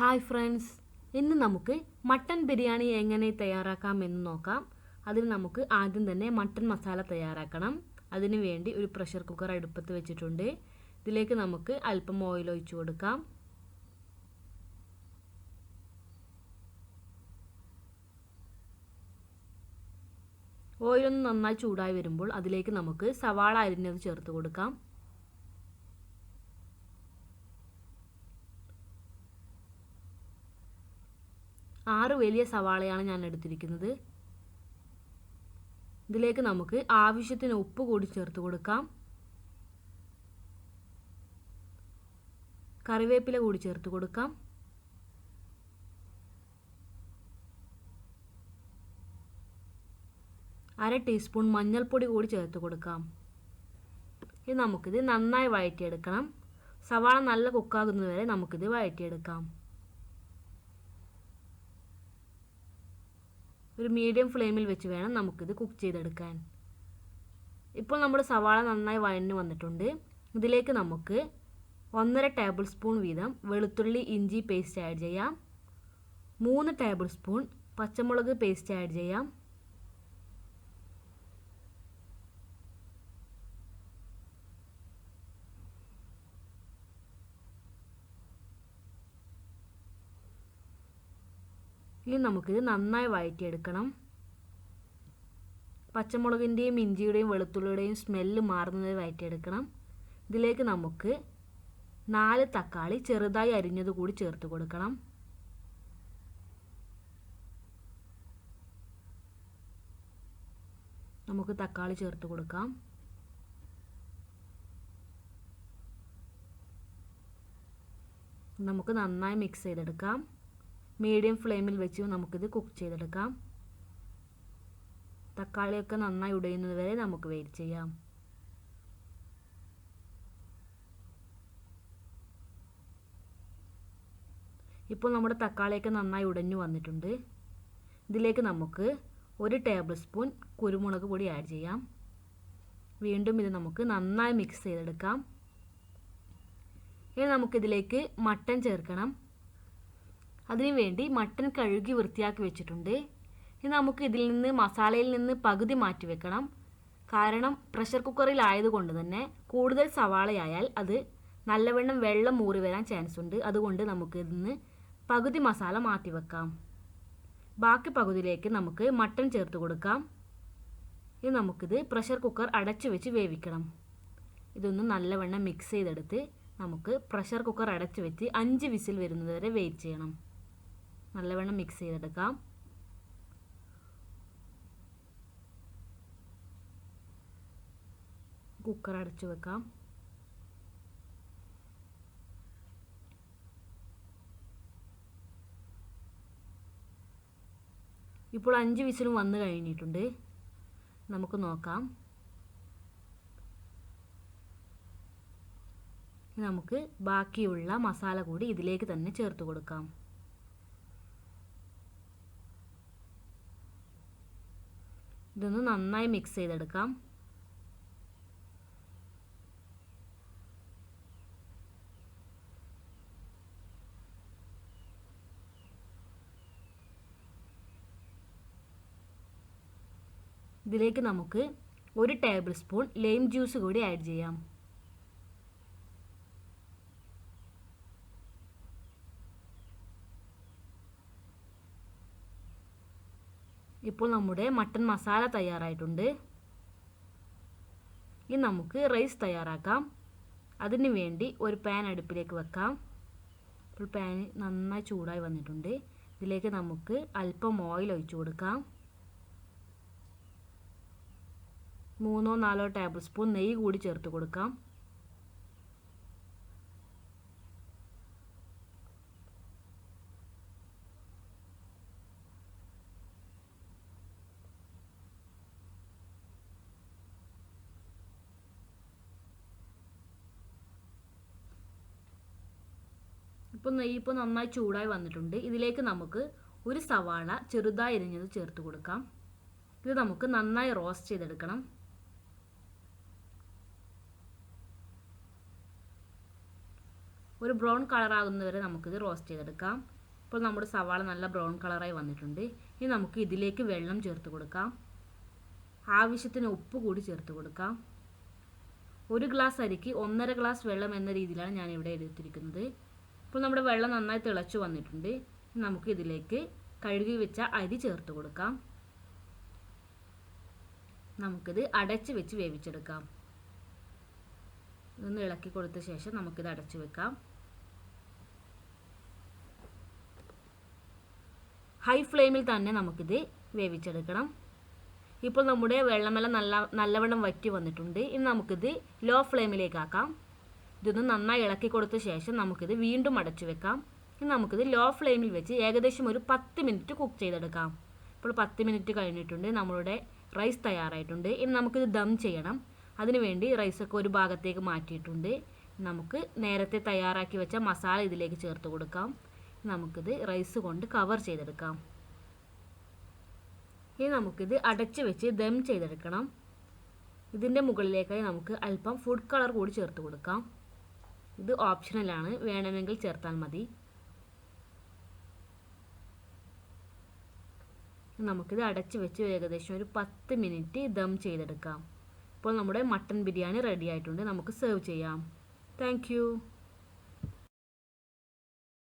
Hi friends ഇന്ന് നമുക്ക് mutton biryani എങ്ങനെ തയ്യാറാക്കാം എന്ന് നോക്കാം. അതിന് നമുക്ക് ആദ്യം തന്നെ മട്ടൻ മസാല തയ്യാറാക്കണം. അതിനു വേണ്ടി ഒരു പ്രഷർ കുക്കർ അടുപ്പത്ത് വെച്ചിട്ടുണ്ട്. ഇതിലേക്ക് നമുക്ക് അല്പം ഓയിൽ ഒഴിച്ചു കൊടുക്കാം. ഓയിലൊന്ന് നന്നായി ചൂടായി വരുമ്പോൾ അതിലേക്ക് നമുക്ക് സവാള അരിഞ്ഞത് ചേർത്ത് കൊടുക്കാം. ആറ് വലിയ സവാളയാണ് ഞാൻ എടുത്തിരിക്കുന്നത്. ഇതിലേക്ക് നമുക്ക് ആവശ്യത്തിന് ഉപ്പ് കൂടി ചേർത്ത് കൊടുക്കാം. കറിവേപ്പില കൂടി ചേർത്ത് കൊടുക്കാം. അര ടീസ്പൂൺ മഞ്ഞൾപ്പൊടി കൂടി ചേർത്ത് കൊടുക്കാം. ഇനി നമുക്കിത് നന്നായി വഴറ്റിയെടുക്കണം. സവാള നല്ല കുക്കാകുന്നതുവരെ നമുക്കിത് വഴറ്റിയെടുക്കാം. ഒരു മീഡിയം ഫ്ലെയിമിൽ വെച്ച് വേണം നമുക്കിത് കുക്ക് ചെയ്തെടുക്കാൻ. ഇപ്പോൾ നമ്മുടെ സവാള നന്നായി വഴഞ്ഞു വന്നിട്ടുണ്ട്. ഇതിലേക്ക് നമുക്ക് ഒന്നര ടേബിൾ സ്പൂൺ വീതം വെളുത്തുള്ളി ഇഞ്ചി പേസ്റ്റ് ആഡ് ചെയ്യാം. മൂന്ന് ടേബിൾ സ്പൂൺ പച്ചമുളക് പേസ്റ്റ് ആഡ് ചെയ്യാം. ഇനി നമുക്കിത് നന്നായി വഴറ്റിയെടുക്കണം. പച്ചമുളകിന്റെയും ഇഞ്ചിയുടെയും വെളുത്തുള്ളിയുടെയും സ്മെല്ല് മാറുന്നത് വഴറ്റിയെടുക്കണം. ഇതിലേക്ക് നമുക്ക് നാല് തക്കാളി ചെറുതായി അരിഞ്ഞത് കൂടി ചേർത്ത് കൊടുക്കണം. നമുക്ക് തക്കാളി ചേർത്ത് കൊടുക്കാം. നമുക്ക് നന്നായി മിക്സ് ചെയ്തെടുക്കാം. മീഡിയം ഫ്ലെയിമിൽ വെച്ച് നമുക്കിത് കുക്ക് ചെയ്തെടുക്കാം. തക്കാളിയൊക്കെ നന്നായി ഉടയുന്നത് വരെ നമുക്ക് വെയിറ്റ് ചെയ്യാം. ഇപ്പോൾ നമ്മുടെ തക്കാളിയൊക്കെ നന്നായി ഉടഞ്ഞു വന്നിട്ടുണ്ട്. ഇതിലേക്ക് നമുക്ക് ഒരു ടേബിൾ സ്പൂൺ കുരുമുളക് പൊടി ആഡ് ചെയ്യാം. വീണ്ടും ഇത് നമുക്ക് നന്നായി മിക്സ് ചെയ്തെടുക്കാം. ഇനി നമുക്കിതിലേക്ക് മട്ടൻ ചേർക്കണം. അതിനുവേണ്ടി മട്ടൻ കഴുകി വൃത്തിയാക്കി വെച്ചിട്ടുണ്ട്. ഇനി നമുക്ക് ഇതിൽ നിന്ന് മസാലയിൽ നിന്ന് പകുതി മാറ്റി വെക്കണം. കാരണം പ്രഷർ കുക്കറിൽ ആയതുകൊണ്ട് തന്നെ കൂടുതൽ സവാളയായാൽ അത് നല്ലവണ്ണം വെള്ളം മൂറി വരാൻ ചാൻസ് ഉണ്ട്. അതുകൊണ്ട് നമുക്ക് ഇതിന്ന് പകുതി മസാല മാറ്റി വെക്കാം. ബാക്കി പകുതിയിലേക്ക് നമുക്ക് മട്ടൺ ചേർത്ത് കൊടുക്കാം. ഇനി നമുക്കിത് പ്രഷർ കുക്കർ അടച്ചു വെച്ച് വേവിക്കണം. ഇതൊന്ന് നല്ലവണ്ണം മിക്സ് ചെയ്തെടുത്ത് നമുക്ക് പ്രഷർ കുക്കർ അടച്ചു വെച്ച് അഞ്ച് വിസിൽ വരുന്നത് വരെ വെയിറ്റ് ചെയ്യണം. നല്ലവണ്ണം മിക്സ് ചെയ്തെടുക്കാം. കുക്കർ അടച്ചു വെക്കാം. ഇപ്പോൾ അഞ്ച് വിസിലും വന്നു കഴിഞ്ഞിട്ടുണ്ട്. നമുക്ക് നോക്കാം. നമുക്ക് ബാക്കിയുള്ള മസാല കൂടി ഇതിലേക്ക് തന്നെ ചേർത്ത് കൊടുക്കാം. ഇതൊന്ന് നന്നായി മിക്സ് ചെയ്തെടുക്കാം. ഇതിലേക്ക് നമുക്ക് ഒരു ടേബിൾ സ്പൂൺ ലൈം ജ്യൂസ് കൂടി ആഡ് ചെയ്യാം. ഇപ്പോൾ നമ്മുടെ മട്ടൻ മസാല തയ്യാറായിട്ടുണ്ട്. ഇനി നമുക്ക് റൈസ് തയ്യാറാക്കാം. അതിന് വേണ്ടി ഒരു പാൻ അടുപ്പിലേക്ക് വെക്കാം. ഇപ്പോൾ പാൻ നന്നായി ചൂടായി വന്നിട്ടുണ്ട്. ഇതിലേക്ക് നമുക്ക് അല്പം ഓയിൽ ഒഴിച്ചു കൊടുക്കാം. മൂന്നോ നാലോ ടേബിൾ സ്പൂൺ നെയ്യ് കൂടി ചേർത്ത് കൊടുക്കാം. ഇപ്പോൾ നെയ്യ് ഇപ്പോൾ നന്നായി ചൂടായി വന്നിട്ടുണ്ട്. ഇതിലേക്ക് നമുക്ക് ഒരു സവാള ചെറുതായി എരിഞ്ഞത് ചേർത്ത് കൊടുക്കാം. ഇത് നമുക്ക് നന്നായി റോസ്റ്റ് ചെയ്തെടുക്കണം. ഒരു ബ്രൗൺ കളറാകുന്നവരെ നമുക്കിത് റോസ്റ്റ് ചെയ്തെടുക്കാം. ഇപ്പോൾ നമ്മുടെ സവാള നല്ല ബ്രൗൺ കളറായി വന്നിട്ടുണ്ട്. ഇനി നമുക്ക് ഇതിലേക്ക് വെള്ളം ചേർത്ത് കൊടുക്കാം. ആവശ്യത്തിന് ഉപ്പ് കൂടി ചേർത്ത് കൊടുക്കാം. ഒരു ഗ്ലാസ് അരിക്ക് ഒന്നര ഗ്ലാസ് വെള്ളം എന്ന രീതിയിലാണ് ഞാൻ ഇവിടെ എടുത്തിരിക്കുന്നത്. ഇപ്പോൾ നമ്മുടെ വെള്ളം നന്നായി തിളച്ചു വന്നിട്ടുണ്ട്. നമുക്ക് ഇതിലേക്ക് കഴുകി വെച്ച അരി ചേർത്ത് കൊടുക്കാം. നമുക്കിത് അടച്ച് വെച്ച് വേവിച്ചെടുക്കാം. ഇതൊന്ന് ഇളക്കി കൊടുത്ത ശേഷം നമുക്കിത് അടച്ചു വെക്കാം. ഹൈ ഫ്ലെയിമിൽ തന്നെ നമുക്കിത് വേവിച്ചെടുക്കണം. ഇപ്പോൾ നമ്മുടെ വെള്ളമെല്ലാം നല്ല നല്ലവണ്ണം വറ്റി വന്നിട്ടുണ്ട്. ഇനി നമുക്കിത് ലോ ഫ്ലെയിമിലേക്ക് ആക്കാം. ഇതൊന്ന് നന്നായി ഇളക്കി കൊടുത്ത ശേഷം നമുക്കിത് വീണ്ടും അടച്ചു വെക്കാം. ഇനി നമുക്കിത് ലോ ഫ്ലെയിമിൽ വെച്ച് ഏകദേശം ഒരു പത്ത് മിനിറ്റ് കുക്ക് ചെയ്തെടുക്കാം. ഇപ്പോൾ പത്ത് മിനിറ്റ് കഴിഞ്ഞിട്ടുണ്ട്. നമ്മളുടെ റൈസ് തയ്യാറായിട്ടുണ്ട്. ഇനി നമുക്കിത് ദം ചെയ്യണം. അതിനുവേണ്ടി റൈസൊക്കെ ഒരു ഭാഗത്തേക്ക് മാറ്റിയിട്ടുണ്ട്. നമുക്ക് നേരത്തെ തയ്യാറാക്കി വെച്ച മസാല ഇതിലേക്ക് ചേർത്ത് കൊടുക്കാം. നമുക്കിത് റൈസ് കൊണ്ട് കവർ ചെയ്തെടുക്കാം. ഇനി നമുക്കിത് അടച്ച് വെച്ച് ദം ചെയ്തെടുക്കണം. ഇതിന്റെ മുകളിലേക്കായി നമുക്ക് അല്പം ഫുഡ് കളർ കൂടി ചേർത്ത് കൊടുക്കാം. ഇത് ഓപ്ഷണലാണ് വേണമെങ്കിൽ ചേർത്താൽ മതി. നമുക്കിത് അടച്ചു വെച്ച് ഏകദേശം ഒരു പത്ത് മിനിറ്റ് ദം ചെയ്തെടുക്കാം. ഇപ്പോൾ നമ്മുടെ മട്ടൺ ബിരിയാണി റെഡി ആയിട്ടുണ്ട്. നമുക്ക് സെർവ് ചെയ്യാം. താങ്ക്